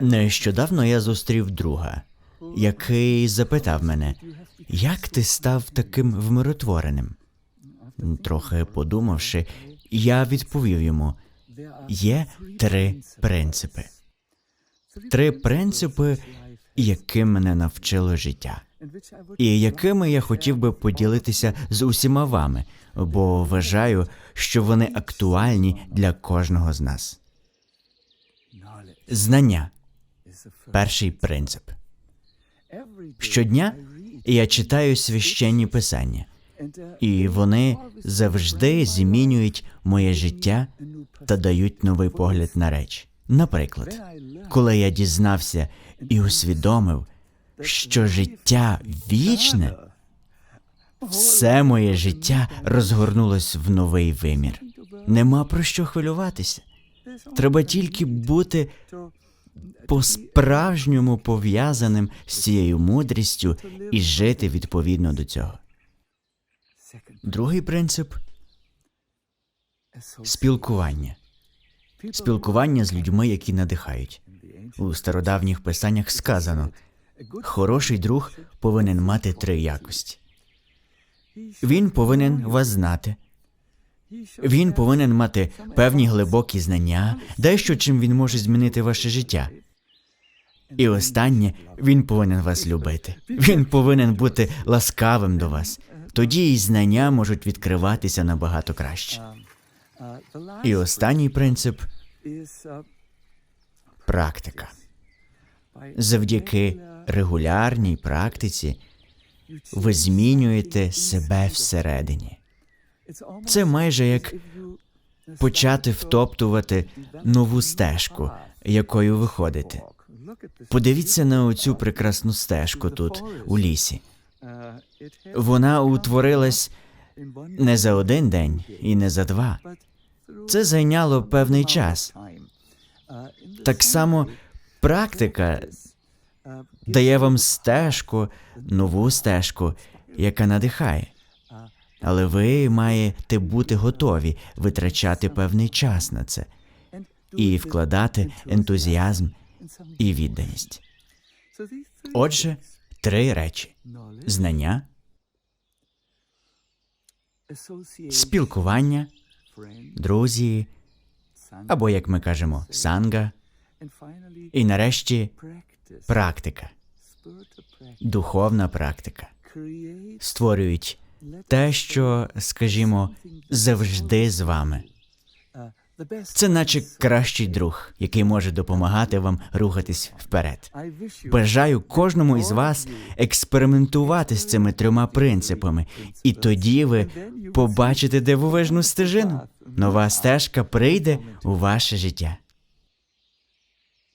Нещодавно я зустрів друга, який запитав мене, як ти став таким вмиротвореним? Трохи подумавши, я відповів йому: є три принципи. Три принципи, яким мене навчило життя, і якими я хотів би поділитися з усіма вами, бо вважаю, що вони актуальні для кожного з нас. Знання перший принцип. Щодня я читаю священні писання, і вони завжди змінюють моє життя та дають новий погляд на речі. Наприклад, коли я дізнався і усвідомив, що життя вічне, все моє життя розгорнулось в новий вимір. Нема про що хвилюватися. Треба тільки бути по-справжньому пов'язаним з цією мудрістю і жити відповідно до цього. Другий принцип спілкування. Спілкування з людьми, які надихають. У стародавніх писаннях сказано: хороший друг повинен мати три якості. Він повинен вас знати. Він повинен мати певні глибокі знання, дещо чим він може змінити ваше життя. І останнє, він повинен вас любити. Він повинен бути ласкавим до вас. Тоді і знання можуть відкриватися набагато краще. І останній принцип практика. Завдяки регулярній практиці ви змінюєте себе всередині. Це майже як почати втоптувати нову стежку, якою ви ходите. Подивіться на оцю прекрасну стежку тут, у лісі. Вона утворилась не за один день і не за два. Це зайняло певний час. Так само практика дає вам стежку, нову стежку, яка надихає. Але ви маєте бути готові витрачати певний час на це і вкладати ентузіазм і відданість. Отже, три речі: знання, спілкування, друзі, або, як ми кажемо, санга, і нарешті практика, духовна практика. Створюють те, що, скажімо, завжди з вами. Це наче кращий друг, який може допомагати вам рухатись вперед. Бажаю кожному із вас експериментувати з цими трьома принципами, і тоді ви побачите дивовижну стежину. Нова стежка прийде у ваше життя.